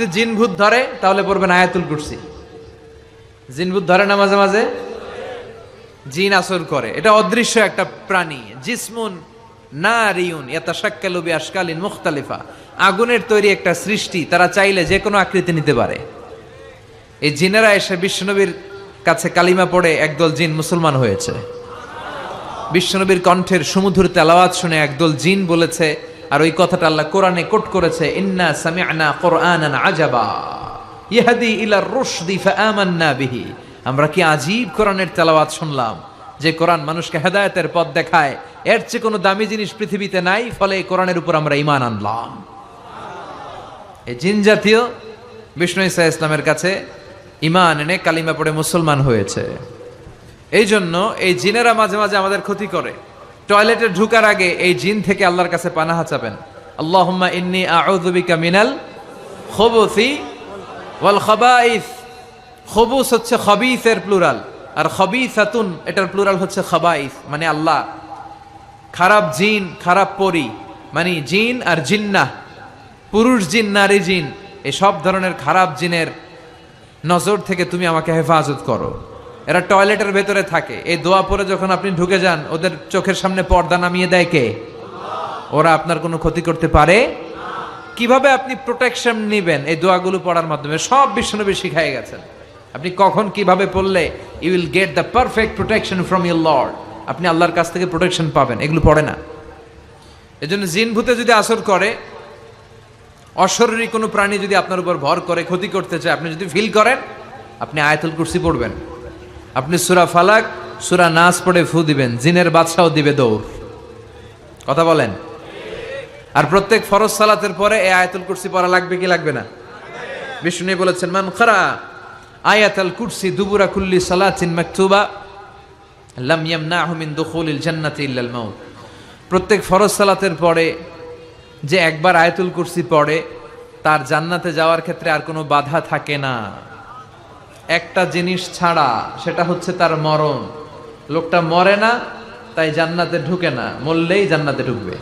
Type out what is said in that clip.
যদি জিন ভূত ধরে, তাহলে পড়বেন আয়াতুল কুরসি। জিন ভূত ধরে না মাঝে? মাঝে জিন আসর করে। এটা অদৃশ্য একটা প্রাণী। জিসমুন না রিউন ইয়াতাশাক্কালু বিআশকালিন মুখতালিফা। আগুনের তৈরি একটা সৃষ্টি, তারা চাইলে যে কোনো আকৃতি নিতে পারে। এই জিনেরা এসে বিশ্বনবীর কাছে কালিমা পড়ে একদল জিন মুসলমান হয়েছে। বিশ্বনবীর কণ্ঠের সুমধুর তেলাওয়াত শুনে একদল জিন বলেছে আর ওই কথাটা আল্লাহ কোরআনে কোট করেছে, ইন্না সামিআনা কোরআনান আজাবা। ইহাদি ইলা রুশদি ফাআমান্না বিহি। আমরা কি আজীব কোরআনের তেলাওয়াত শুনলাম, যে কোরআন মানুষকে হেদায়েতের পথ দেখায়। এর চেয়ে কোনো দামি জিনিস পৃথিবীতে নাই, ফলে কোরআনের উপর আমরা ঈমান আনলাম। এই জিন জাতীয় বিষ্ণু ইসা ইসলামের কাছে ইমান এনে কালিমা পড়ে মুসলমান হয়েছে। এই জন্য এই জিনেরা মাঝে মাঝে আমাদের ক্ষতি করে। টয়লেটে ঢুকার আগে এই জিন থেকে আল্লাহর কাছে পানাহা চাবেন আল্লাহুম্মা ইন্নি আউযু বিকা মিনাল খুবুসি ওয়াল খাবাইস। খবুস হচ্ছে খবিসের প্লুরাল, আর খবিসাতুন, এটার প্লুরাল হচ্ছে খাবাইস মানে আল্লাহ। খারাপ জিন, খারাপ পরি মানে জিন আর জিন্নাহ, পুরুষ জিন, নারী জিন এই সব ধরনের খারাপ জিনের নজর থেকে তুমি আমাকে হেফাজত করো। এরা টয়লেটের ভেতরে থাকে। এই দোয়া পরে যখন আপনি ঢুকে যান, ওদের চোখের সামনে পর্দা নামিয়ে দেয় কে? ওরা আপনার কোনো ক্ষতি করতে পারে? কীভাবে আপনি প্রোটেকশন নেবেন এই দোয়াগুলো পড়ার মাধ্যমে? সব বিশ্বনবী শিখাই গেছেন। আপনি কখন কীভাবে পড়লে you will get the perfect protection from your lord আপনি আল্লাহর কাছ থেকে প্রোটেকশন পাবেন, এগুলো পড়ে না। এজন্য জিন ভূতে যদি আসর করে, অশরীরী কোনো প্রাণী যদি আপনার উপর ভর করে, ক্ষতি করতে চায়, আপনি যদি ফিল করেন, আপনি আয়াতুল কুরসি পড়বেন। আপনি সুরা ফালাক, সুরা নাচ পড়ে ফু দিবেন, জিনের বাদশাও দিবে দৌড়। কথা বলেন? আর প্রত্যেক ফরজ সালাতের পরে এই আয়াতুল কুরসি পড়া লাগবে কি লাগবে না? বিষ্ণু বলেছেন, মান খারা আয়াতুল কুরসি দুবুরা কুল্লি সালাতিন মাকতুবা, লাম ইয়ামনাহু মিন দুখুলিল জান্নাতি ইল্লাল মাউত। প্রত্যেক ফরজ সালাতের পরে যে একবার আয়াতুল কুরসি পড়ে, তার জান্নাতে যাওয়ার ক্ষেত্রে আর কোনো বাধা থাকে না। একটা জিনিস ছাড়া, সেটা হচ্ছে তার মরণ। লোকটা মরে না, তাই জান্নাতে ঢুকে না, মরলেই জান্নাতে ঢুকবে।